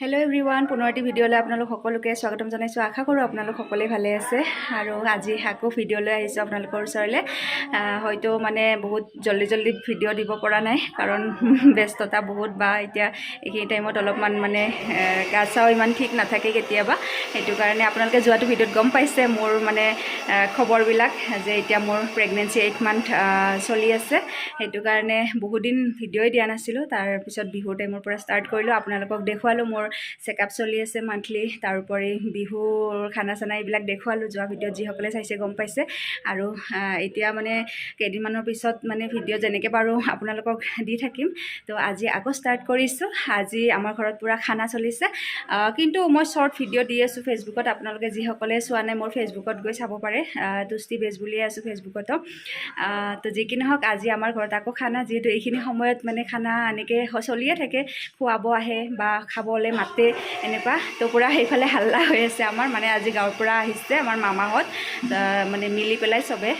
Hello everyone পুনৰ এটি ভিডিঅ'লৈ আপোনালোক সকলোকে স্বাগতম জনাইছোঁ আশা কৰোঁ আপোনালোক সকলোৱে ভালে আছে আৰু আজি আকৌ ভিডিঅ'লৈ আহিছোঁ আপোনালোকৰ ওচৰলৈ হয়তো মানে বহুত জল্দি জল্দি ভিডিঅ' দিব পৰা নাই কাৰণ ব্যস্ততা বহুত বা এতিয়া এইখিনি টাইমত অলপমান মানে গা চাও ইমান ঠিক নাথাকে কেতিয়াবা সেইটো কাৰণে আপোনালোকে যোৱাটো ভিডিঅ'ত গম পাইছে মোৰ মানে খবৰবিলাক যে এতিয়া মোৰ প্ৰেগনেঞ্চি এইট মান্থ চলি আছে সেইটো কাৰণে বহুদিন ভিডিঅ'ই দিয়া নাছিলোঁ তাৰপিছত বিহুৰ টাইমৰ পৰা ষ্টাৰ্ট কৰিলোঁ আপোনালোকক দেখুৱালোঁ মোৰ চেকআপ চলি আছে মান্থলি তাৰোপৰি বিহুৰ খানা চানা এইবিলাক দেখুৱালোঁ যোৱা ভিডিঅ'ত যিসকলে চাইছে গম পাইছে। আৰু এতিয়া মানে কেইদিনমানৰ পিছত মানে ভিডিঅ' যেনেকৈ পাৰোঁ আপোনালোকক দি থাকিম। তো আজি আকৌ ষ্টাৰ্ট কৰিছোঁ। আজি আমাৰ ঘৰত পূৰা খানা চলিছে। কিন্তু মই শ্বৰ্ট ভিডিঅ' দি আছোঁ ফেচবুকত আপোনালোকে যিসকলে চোৱা নাই মোৰ ফেচবুকত গৈ চাব পাৰে। তুষ্টি বেজ বুলিয়ে আছোঁ ফেচবুকতো তো যি কি নহওক আজি আমাৰ ঘৰত আকৌ খানা। যিহেতু এইখিনি সময়ত মানে খানা এনেকৈ চলিয়ে থাকে। খুৱাব আহে বা খাবলৈ মাতে এনেকুৱা। তো পূৰা সেইফালে হাল্লা হৈ আছে আমাৰ মানে আজি গাঁৱৰ পৰা আহিছে আমাৰ মামাহঁত। মানে মিলি পেলাই চবে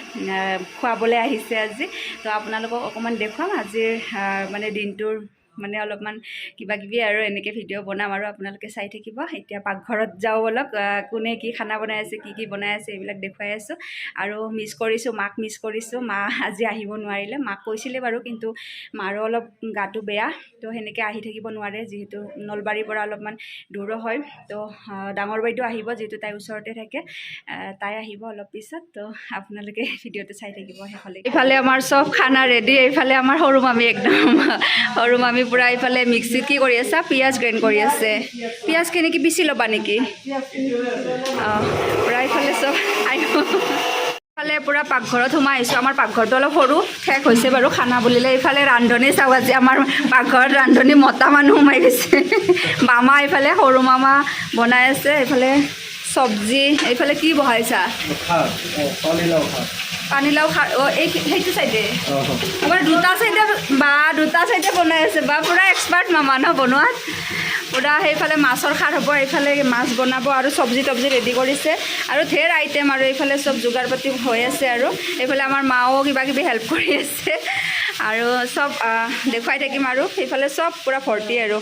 খুৱাবলৈ আহিছে আজি। তো আপোনালোকক অকণমান দেখুৱাম আজিৰ মানে দিনটোৰ মানে অলপমান কিবা কিবি আৰু এনেকৈ ভিডিঅ' বনাম আৰু আপোনালোকে চাই থাকিব। এতিয়া পাকঘৰত যাওঁ অলপ কোনে কি খানা বনাই আছে কি কি বনাই আছে এইবিলাক দেখুৱাই আছোঁ। আৰু মিছ কৰিছোঁ মাক মিছ কৰিছোঁ মা আজি আহিব নোৱাৰিলে। মাক কৈছিলে বাৰু কিন্তু মাৰো অলপ গাটো বেয়া তো সেনেকৈ আহি থাকিব নোৱাৰে যিহেতু নলবাৰীৰ পৰা অলপমান দূৰো হয়। তো ডাঙৰ বাইদেউ আহিব যিহেতু তাই ওচৰতে থাকে। তাই আহিব অলপ পিছত তো আপোনালোকে ভিডিঅ'টো চাই থাকিব শেষলৈ এইফালে আমাৰ চব খানা ৰেডি এইফালে আমাৰ সৰু মামী একদম। সৰু মামী পূৰা এইফালে মিক্সিত কি কৰি আছা? পিঁয়াজ গ্ৰাইণ্ড কৰি আছে। পিঁয়াজখিনি কি পিচি ল'বা নেকি? অঁ, পূৰা এইফালে চব আহিব ইফালে পূৰা পাকঘৰত সোমাই আহিছোঁ। আমাৰ পাকঘৰটো অলপ সৰু, শেষ হৈছে বাৰু খানা বুলিলে। এইফালে ৰান্ধনি চাওঁ আজি। আমাৰ পাকঘৰত ৰান্ধনি মতা মানুহ সোমাই গৈছে। মামা এইফালে, সৰু মামা বনাই আছে। এইফালে চব্জি। এইফালে কি বহাইছা? পানীলাও খা এই সেইটো চাইডে। আমাৰ দুটা চাইডে বা, দুটা চাইডে বনাই আছে। বা, পূৰা এক্সপাৰ্ট মামা ন বনোৱাত। পূৰা সেইফালে মাছৰ খাৰ হ'ব, এইফালে মাছ বনাব আৰু চব্জি তব্জি ৰেডি কৰিছে। আৰু ঢেৰ আইটেম আৰু এইফালে চব যোগাৰ পাতি হৈ আছে আৰু। এইফালে আমাৰ মাও কিবা কিবি হেল্প কৰি আছে। আৰু চব দেখুৱাই থাকিম আৰু। সেইফালে চব পূৰা ভৰ্তি আৰু।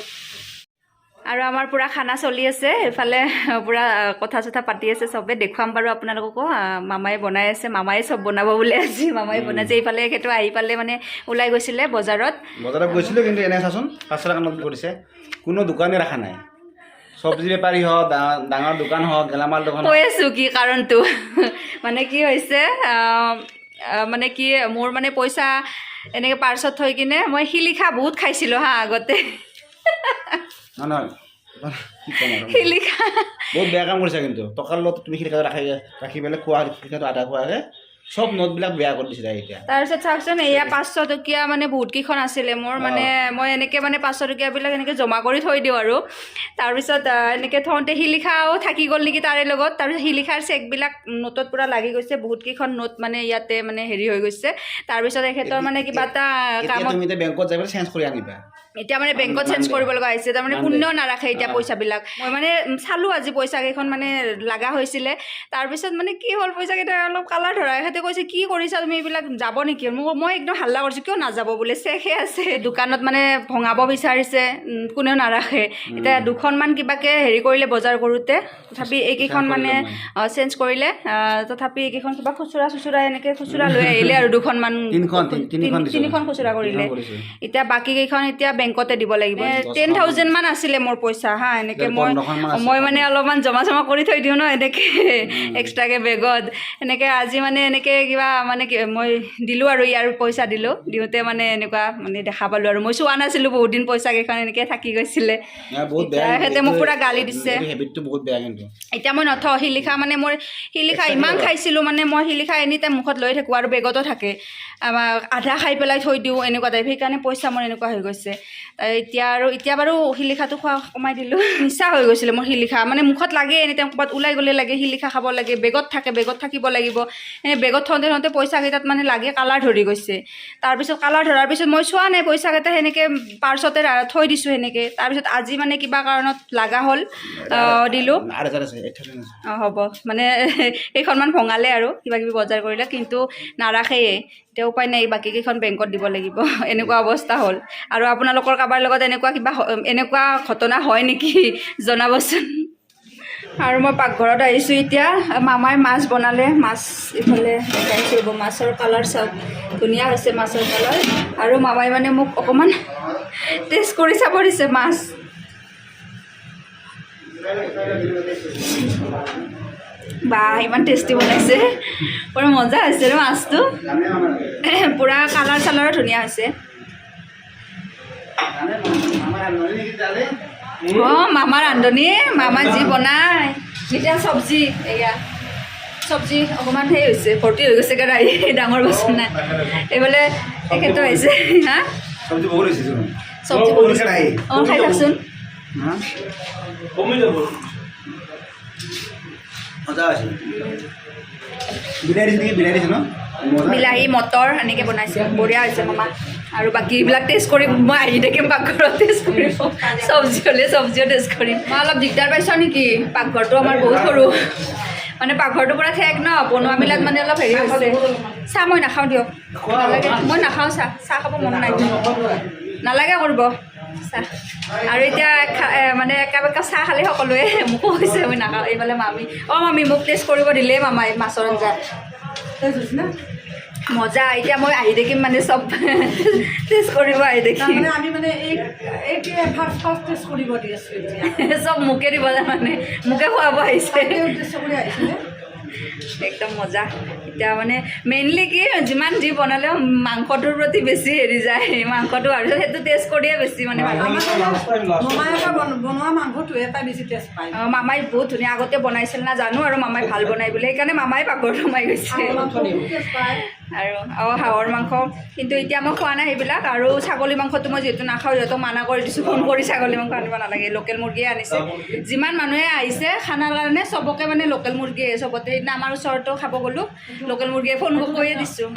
আৰু আমাৰ পূৰা খানা চলি আছে এইফালে পূৰা কথা চথা পাতি আছে চবে দেখুৱাম বাৰু আপোনালোককো মামাই বনাই আছে মামাই চব বনাব বোলে আজি মামাই বনাইছে এইফালে সেইটো আহি পালে মানে ওলাই গৈছিলে বজাৰত। বজাৰত গৈছিলোঁ কিন্তু এনে চাচোন পাঁচশ টকা কৰিছে কোনো দোকানে ৰখা নাই। চব্জি বেপাৰী হওক ডাঙৰ দোকান হওক গেলামাল দোকান কৈ আছোঁ কি কাৰণটো মানে কি হৈছে মানে কি মোৰ মানে পইচা এনেকৈ পাৰ্চত থৈ কিনে মই শিলিখা বহুত খাইছিলোঁ হা আগতে। শিলিখা। বহুত বেয়া কাম কৰিছা কিন্তু। টকাৰ লগত তুমি শিলিখাটো ৰাখি ৰাখি পেলাই খোৱা শিলিখাটো আধা খোৱাকৈ চব নোটবিলাক বেয়া কৰি দিছে এতিয়া। তাৰপিছত চাওকচোন এয়া পাঁচশো টকীয়া মানে বহুতকেইখন আছিলে মোৰ মানে মই এনেকৈ মানে পাঁচশো টকীয়াবিলাক এনেকৈ জমা কৰি থৈ দিওঁ আৰু। তাৰপিছত এনেকৈ থওঁতে শিলিখাও থাকি গ'ল নেকি তাৰে লগত। তাৰপিছত শিলিখাৰ চেকবিলাক নোটত পূৰা লাগি গৈছে বহুতকেইখন নোট মানে ইয়াতে মানে হেৰি হৈ গৈছে। তাৰপিছত এখেতৰ মানে কিবা এটা কামত বেংকত যাই পেলাই চেঞ্জ কৰি আনিবা। এতিয়া মানে বেংকত চেঞ্জ কৰিব লগা হৈছে তাৰমানে কোনেও নাৰাখে এতিয়া পইচাবিলাক। মই মানে চালোঁ আজি পইচা কেইখন মানে লগা হৈছিলে। তাৰপিছত মানে কি হ'ল পইচাকেইটা অলপ কালাৰ ধৰা সিহঁতে কৈছে কি কৰিছা তুমি এইবিলাক যাব নেকি? মোক মই একদম হাল্লা কৰিছোঁ কিয় নাযাব? বোলে চেকহে আছে দোকানত মানে ভঙাব বিচাৰিছে কোনেও নাৰাখে। এতিয়া দুখনমান কিবাকে হেৰি কৰিলে বজাৰ কৰোঁতে তথাপি এইকেইখন মানে চেঞ্জ কৰিলে তথাপি এইকেইখন কিবা খুচুৰা চুচুৰা এনেকৈ খুচুৰা লৈ আহিলে আৰু দুখনমান তিনিখন খুচুৰা। কৰিলে। এতিয়া বাকী কেইখন এতিয়া বেংকতে দিব লাগিব। টেন থাউজেণ্ড মান আছিলে মোৰ পইচা হা এনেকৈ মই মই মানে অলপমান জমা জমা কৰি থৈ দিওঁ ন এনেকৈ এক্সট্ৰাকৈ বেগত। এনেকৈ আজি মানে এনেকৈ কিবা মানে কি মই দিলোঁ আৰু ইয়াৰ পইচা দিলোঁ। দিওঁতে মানে এনেকুৱা মানে দেখা পালোঁ আৰু। মই চোৱা নাছিলোঁ বহুত দিন পইচা কেইখন এনেকৈ থাকি গৈছিলে। সিহঁতে মোক পূৰা গালি দিছে। এতিয়া মই নথওঁ শিলিখা মানে মোৰ শিলিখা ইমান? খাইছিলোঁ মানে মই শিলিখা এনি টাইম মুখত লৈ থাকোঁ আৰু বেগতো থাকে। আমাৰ আধা খাই পেলাই থৈ দিওঁ এনেকুৱা টাইপ সেইকাৰণে পইচা মোৰ এনেকুৱা হৈ গৈছে। এতিয়া আৰু এতিয়া বাৰু শিলিখাটো খোৱা কমাই দিলোঁ। নিচা হৈ গৈছিলে মোৰ শিলিখা। মানে মুখত লাগে এনি টাইম ক'ৰবাত ওলাই গ'লে লাগে শিলিখা খাব লাগে বেগত থাকে বেগত থাকিব লাগিব। এনে বেগত থওঁতে থওঁতে পইচাকেইটাত মানে লাগে কালাৰ ধৰি গৈছে। তাৰপিছত কালাৰ ধৰাৰ পিছত মই চোৱা নাই পইচাকেইটা সেনেকৈ পাৰ্চতে থৈ দিছোঁ সেনেকৈ। তাৰপিছত আজি মানে কিবা কাৰণত লগা হ'ল দিলোঁ। অঁ হ'ব। মানে কেইখনমান ভঙালে আৰু কিবা কিবি বজাৰ কৰিলে কিন্তু নাৰাখেয়ে। এতিয়া উপায় নাই বাকীকেইখন বেংকত দিব লাগিব। এনেকুৱা অৱস্থা হ'ল। আৰু আপোনালোক আপোনালোকৰ কাৰোবাৰ লগত এনেকুৱা কিবা এনেকুৱা ঘটনা হয় নেকি? জনাবচোন। আৰু মই পাকঘৰত আহিছোঁ এতিয়া। মামাই মাছ বনালে, মাছ ইফালে দেখাইছোঁ ৰ'ব মাছৰ কালাৰ চাওক ধুনীয়া হৈছে মাছৰ কালাৰ। আৰু মামাই মানে মোক অকণমান টেষ্ট কৰি চাব দিছে মাছ। বা, ইমান টেষ্টি বনাইছে। পূৰা মজা হৈছে মাছটো? পূৰা কালাৰ চালাৰো ধুনীয়া হৈছে। অঁ মামাৰ ৰান্ধনী মামা যি বনাই এতিয়া চব্জি এয়া চব্জি অকণমান সেই হৈছে ভৰ্তি হৈ গৈছে কেৰাহী ডাঙৰ বাচন। নাই এইফালে তেখেতো আহিছে হা? চব্জি। অঁ খাই থাকচোন। বিলাহী মটৰ এনেকৈ বনাইছে। বঢ়িয়া হৈছে মামা। আৰু বাকী এইবিলাক টেষ্ট কৰিম। মই আহি থাকিম পাকঘৰত। টেষ্ট কৰিম চব্জি হ'লে চব্জিও টেষ্ট কৰিম। মই অলপ দিগদাৰ পাইছোঁ নেকি? পাকঘৰটো আমাৰ বহুত সৰু। মানে পাকঘৰটো পূৰা ঠেক ন? বনোৱা মেলাত মানে অলপ হেৰি হৈছে। চাহ মই নাখাওঁ দিয়ক। মই নাখাওঁ চাহ। চাহ খাব মন নাই। নালাগে কৰিব। চাহ। আৰু এতিয়া মানে একাপ চাহ খালে সকলোৱে। মোকো কৈছে মই নাখাওঁ। এইফালে মামী। অঁ মামী মোক টেষ্ট কৰিব দিলেই মামাই মাছৰ আঞ্জা। মজা এতিয়া মই আহি থাকিম মানে চব টেষ্ট কৰিব আহি আমি মানে এই এইটোৱে ফাৰ্ষ্ট ফাৰ্ষ্ট টেষ্ট কৰিব দি আছোঁ এতিয়া। চব মোকে দিব মানে মোকে খুৱাব আহিছে। একদম মজা। এতিয়া মানে মেইনলি কি যিমান যি বনালেও মাংসটোৰ প্ৰতি বেছি হেৰি যায় মাংসটো আৰু সেইটো টেষ্ট কৰিয়ে বেছি মানে বন- বনোৱা মাংসটোৱে এটা বেছি টেষ্ট পায়। অঁ, মামাই বহুত ধুনীয়া আগতে বনাইছিল না জানো আৰু মামাই ভালো বনাই বুলি। সেইকাৰণে মামাই পাকঘৰত সোমাই গৈছে। আৰু হাঁহৰ মাংস। কিন্তু এতিয়া মই খোৱা নাই সেইবিলাক। আৰু ছাগলী মাংসটো মই যিহেতু নাখাওঁ সিহঁতক মানা কৰি দিছোঁ ফোন কৰি ছাগলী মাংস আনিব নালাগে। লোকেল মুৰ্গীয়ে আনিছে। যিমান মানুহে আহিছে খানাৰ কাৰণে চবকে মানে লোকেল মুৰ্গীয়ে চবতে সেইদিনা আমাৰ ওচৰতো খাব গ'লোঁ। লোকেল মুৰ্গীয়ে ফোন কৰিয়ে দিছোঁ।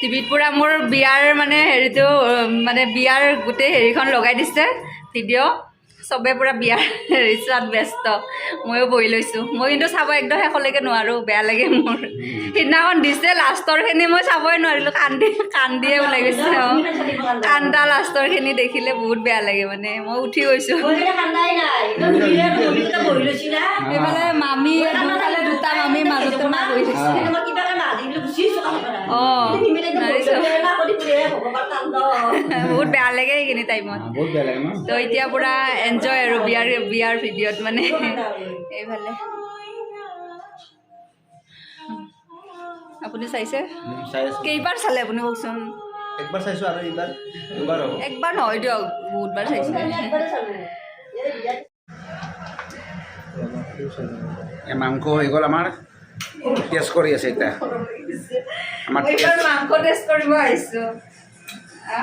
টিভিত পূৰা মোৰ বিয়াৰ মানে হেৰিটো মানে বিয়াৰ গোটেই হেৰিখন লগাই দিছে ভিডিঅ' চবে পূৰা বিয়াৰ হেৰি চোৱাত ব্যস্ত। ময়ো বহি লৈছোঁ। মই কিন্তু চাব একদম শেষলৈকে নোৱাৰোঁ বেয়া লাগে মোৰ। সিদিনাখন দিছে লাষ্টৰখিনি মই চাবই নোৱাৰিলোঁ। কান্দি কান্দিয়ে ওলাই গৈছে অঁ। কান্দা লাষ্টৰখিনি দেখিলে বহুত বেয়া লাগে মানে। মই উঠি গৈছোঁ। এইফালে মামী দুফালে দুটা মামী মাজতে মা বহি অঁ। বহুত বেয়া লাগে সেইখিনি টাইমত। তো এতিয়া পূৰা এনজয় আৰু বিয়াৰ বিয়াৰ ভিডিঅ'ত মানে। এইফালে। আপুনি চাইছে? কেইবাৰ চালে আপুনি কওকচোন? একবাৰ চাইছোঁ আৰু এইবাৰ দুবাৰ হ'ব। একবাৰ নহয় দিয়ক বহুতবাৰ চাইছে। মাংস হৈ গ'ল আমাৰ। টেষ্ট কৰি আছে এতিয়া। আমাৰ মাংস টেষ্ট কৰিব আহিছোঁ।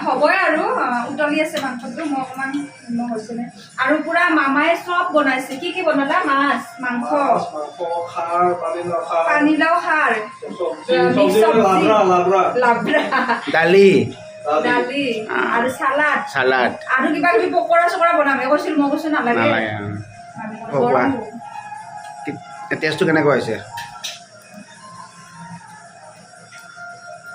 হ'বই আৰু উতলি আছে মাংসটো মই অকণমান নিমখ হৈছেনে আৰু পূৰা মামাই চব বনাইছে। কি কি বনালা? মাছ মাংস? পানীলাও লাবৰা দালি। দালি। আৰু চালাড। চালাড। আৰু কিবা কিবি পকৰা চকৰা বনাম। কৈছিল মই কৈছোঁ নালাগে। টেষ্টটো কেনেকুৱা হৈছে?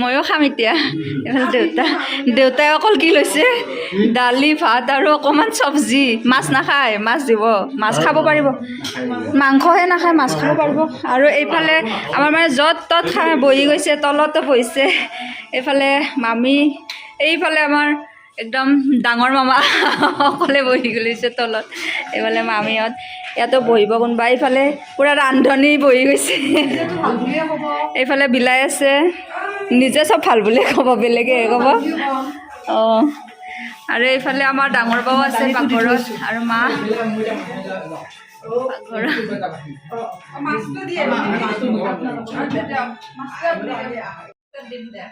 ময়ো খাম এতিয়া। এইফালে দেউতা দেউতাই অকল কি লৈছে? দালি ভাত আৰু অকণমান চব্জি। মাছ নাখায় মাছ দিব। মাছ খাব পাৰিব। মাংসহে নাখায় মাছ খাব পাৰিব। আৰু এইফালে আমাৰ মানে য'ত ত'ত খাই বহি গৈছে তলতো বহিছে। এইফালে মামী এইফালে আমাৰ একদম ডাঙৰ মামা অকলে বহি গৈছে তলত। এইফালে মামীহঁত ইয়াতো বহিব কোনোবা এইফালে পূৰা ৰান্ধনি বহি গৈছে। এইফালে বিলাই আছে। নিজে চব ভাল বুলিয়ে ক'ব বেলেগে ক'ব। অঁ আৰু এইফালে আমাৰ ডাঙৰ বাও আছে পাকঘৰত আৰু মা। দিয়ে।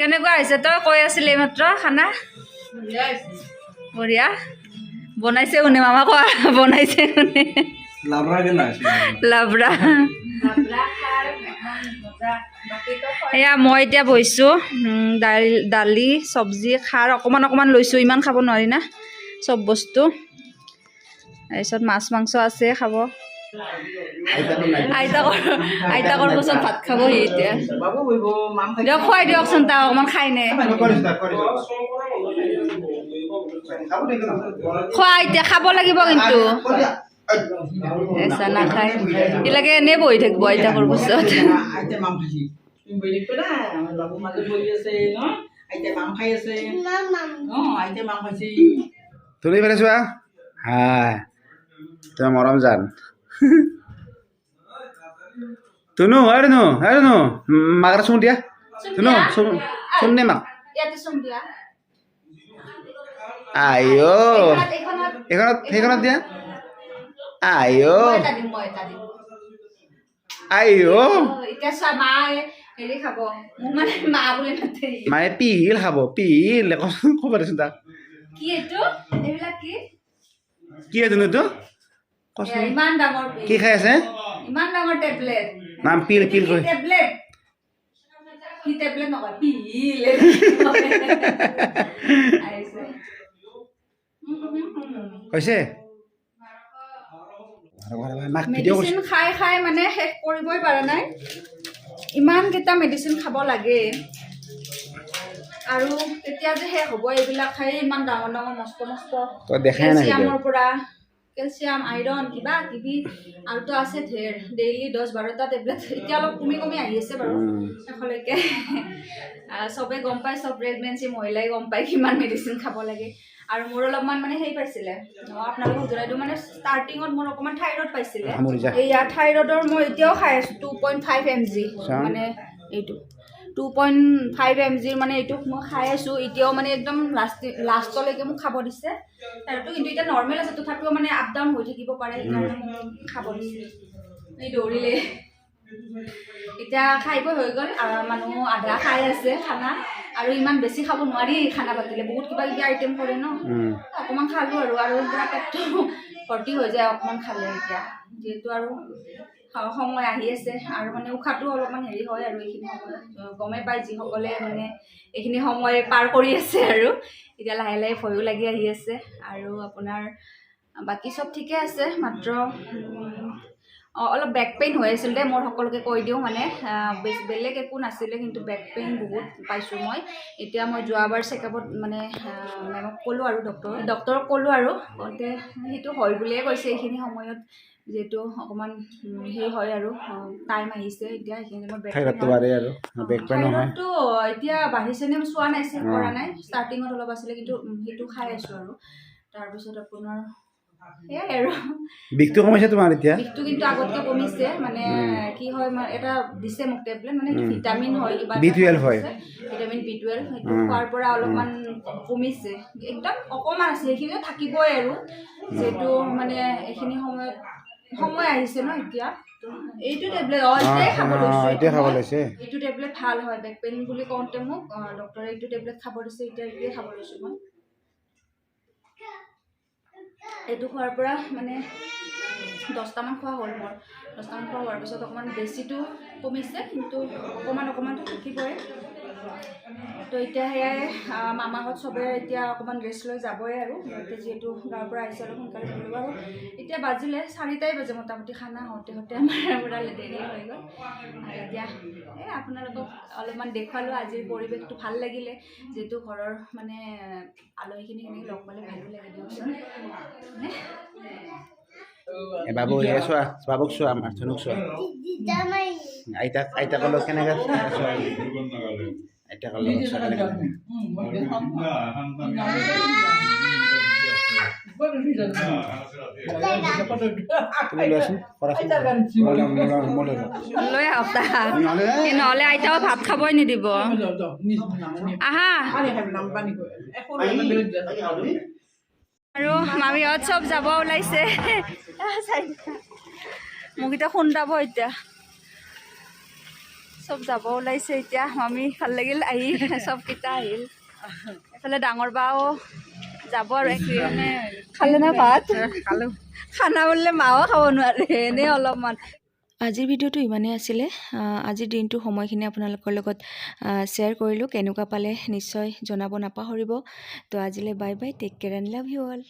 কেনেকুৱা হৈছে? তই কৈ আছিলি এইমাত্ৰ খানা? বঢ়িয়া। বনাইছে কোনে? মামা কোৱা? বনাইছে কোনে? লাবৰা এয়া মই এতিয়া বহিছোঁ দাইল দালি চব্জি খাৰ অকণমান অকণমান লৈছোঁ। ইমান খাব নোৱাৰি না চব বস্তু। তাৰপিছত মাছ মাংস আছে খাব। আইতাকৰ আইতাকৰ পিছত ভাত খাবহি এতিয়া। দিয়ক খুৱাই দিয়কচোন তাক অকণমান খাই নাই খোৱা এতিয়া খাব লাগিব কিন্তু। নাখায়। এইবিলাকে এনেই বহি থাকিব আইতাকৰ পিছত তুমি পেলাইছোৱা হা তোমাৰ মৰম জান। তুনু হয় নো হয় নো মাক এটা চুম দিয়া তুনু চুম চুম দে মাক ইয়াতে চুম দিয়া আইঅ এইখনত এইখনত সেইখনত দিয়া আইঅ মই এটা দিম মই এটা দিম আইঅ অ, এতিয়া চোৱা মায়ে হেৰি খাব মোক মানে মা বুলি মাতে ই। মায়ে পিহিল খাব পিহিল ক- ক'ব দেচোন তাক কি এইটো এইবিলাক কি কি আছে নো এইটো এয়া, কচোন ইমান ডাঙৰ কি খাই আছে? ইমান ডাঙৰ টেবলেট। নাম পিল পিল কৈ টেবলেট? কি টেবলেট নকয় পিল। হৈছে? মেডিচিন খাই খাই মানে শেষ কৰিবই পৰা নাই। ইমানকেইটা মেডিচিন খাব লাগে। আৰু কেতিয়া যে শেষ হ'ব এইবিলাক খাই ইমান ডাঙৰ ডাঙৰ মস্ত মস্ত পৰা। কেলচিয়াম আইৰণ কিবা কিবি। আৰুতো আছে ধেৰ ডেইলি দহ বাৰটা টেবলেট এতিয়া অলপ কমি কমি আহি আছে বাৰু। শেষলৈকে চবে গম পায় চব প্ৰেগনেঞ্চি মহিলাই গম পায় কিমান মেডিচিন খাব লাগে। আৰু মোৰ অলপমান মানে সেই পাইছিলে আপোনালোকক জনাই মানে ষ্টাৰ্টিঙত মোৰ অকণমান থাইৰইড পাইছিলে। সামৰি যা। এইয়া থাইৰইডৰ মই এতিয়াও খাই আছোঁ two point five M G মানে এইটো। টু পইণ্ট ফাইভ এম জিৰ মানে এইটো মই খাই আছোঁ। এতিয়াও মানে একদম লাষ্ট লাষ্টলৈকে মোক খাব দিছে। থাইৰইডটো কিন্তু এতিয়া নৰ্মেল আছে তথাপিও মানে আপ ডাউন হৈ থাকিব পাৰে সেইকাৰণে মোক খাব দিছে। এই দৌৰিলে। এতিয়া খাই বৈ হৈ গ'ল মানুহ আধা খাই আছে খানা। আৰু ইমান বেছি খাব নোৱাৰি খানা পাতিলে বহুত কিবা কিবি আইটেম কৰে ন। অকণমান খালোঁ আৰু আৰু পুৰা পেটটো ভৰ্তি হৈ যায় অকণমান খালে এতিয়া। যিহেতু আৰু সময় আহি আছে আৰু মানে উশাহটো অলপমান হেৰি হয় আৰু এইখিনি সময়ত। অ, গমেই পায় যিসকলে মানে এইখিনি সময় পাৰ কৰি আছে আৰু। এতিয়া লাহে লাহে ভয়ো লাগি আহি আছে আৰু আপোনাৰ বাকী চব ঠিকে আছে মাত্ৰ অলপ বেক পেইন হৈ আছিল মোৰ সকলোকে কৈ দিওঁ মানে বেলেগ একো নাছিলে কিন্তু বেক পেইন বহুত পাইছোঁ মই। এতিয়া মই যোৱাবাৰ চেকআপত মানে মেমক ক'লোঁ আৰু ডক্টৰ ডক্টৰক ক'লোঁ আৰু কওঁতে সেইটো হয় বুলিয়ে কৈছে এইখিনি সময়ত যিহেতু অকণমান সেই হয় আৰু টাইম আহিছে এতিয়া সেইখিনি মই থাইৰইডটো এতিয়া বাঢ়িছে নে চোৱা নাই চেক কৰা নাই ষ্টাৰ্টিঙত অলপ আছিলে কিন্তু সেইটো খাই আছোঁ আৰু। তাৰপিছত আপোনাৰ সেয়াই আৰু। বিষটো কমাইছে তোমাৰ এতিয়া? বিষটো কিন্তু আগতকে কমিছে মানে কি হয় মানে এটা দিছে মোক টেবলেট মানে ভিটামিন হয় কিবা B12 হয়। ভিটামিন বি টুৱেলভ সেইটো খোৱাৰ পৰা অলপমান কমিছে। একদম অকণমান আছে সেইখিনিও থাকিবই আৰু। যিহেতু মানে এইখিনি সময়ত সময় আহিছে ন এতিয়া? এইটো টেবলেট অঁ খাব লৈছোঁ। এতিয়া খাব লৈছে। এইটো টেবলেট ভাল হয় বেক পেইন বুলি কওঁতে মোক ডক্টৰে এইটো টেবলেট খাব দিছে এতিয়া এইটোৱে খাব লৈছোঁ মই। এইটো খোৱাৰ পৰা মানে দহটামান খোৱা হ'ল মোৰ। দহটামান খোৱা হোৱাৰ পিছত অকণমান বেছিটো কমিছে কিন্তু অকণমান অকণমানটো থাকিবই। তো এতিয়া সেয়াই মামাহঁত চবে এতিয়া অকণমান ৰেষ্ট লৈ যাবই আৰু সিহঁতে যিহেতু গাঁৱৰ পৰা আহিছে অলপ সোনকালে কৰিব আৰু এতিয়া বাজিলে চাৰিটাই বাজে মোটামুটি খানা হওঁতে হওঁতে আমাৰ পৰা দেৰি হৈ গ'ল আৰু এতিয়া এই আপোনালোকক অলপমান দেখুৱালোঁ আজিৰ পৰিৱেশটো ভাল লাগিলে যিহেতু ঘৰৰ মানে আলহীখিনি এনেকৈ লগ পালে ভালো লাগে দিয়কচোন বাবু চোৱা বাবুক চোৱা আমাৰ ধনুক চোৱা আইতা আইতা কল কেনে নহলে আইতাও ভাত খাবই নিদিব আহা। আৰু মামীহঁত চব যাব ওলাইছে। মোক এতিয়া খুন্দাব এতিয়া চব যাব ওলাইছে এতিয়া মামী ভাল লাগিল আহি চবকেইটা আহিল। এইফালে ডাঙৰ বাও যাব আৰু খালে না ভাত? খানা বুলিলে মাও খাব নোৱাৰে এনেই অলপমান। আজিৰ ভিডিঅ'টো ইমানেই আছিলে। আজিৰ দিনটোৰ সময়খিনি আপোনালোকৰ লগত শ্বেয়াৰ কৰিলোঁ। কেনেকুৱা পালে নিশ্চয় জনাব নাপাহৰিব। তো আজিলৈ bye bye take care and love you all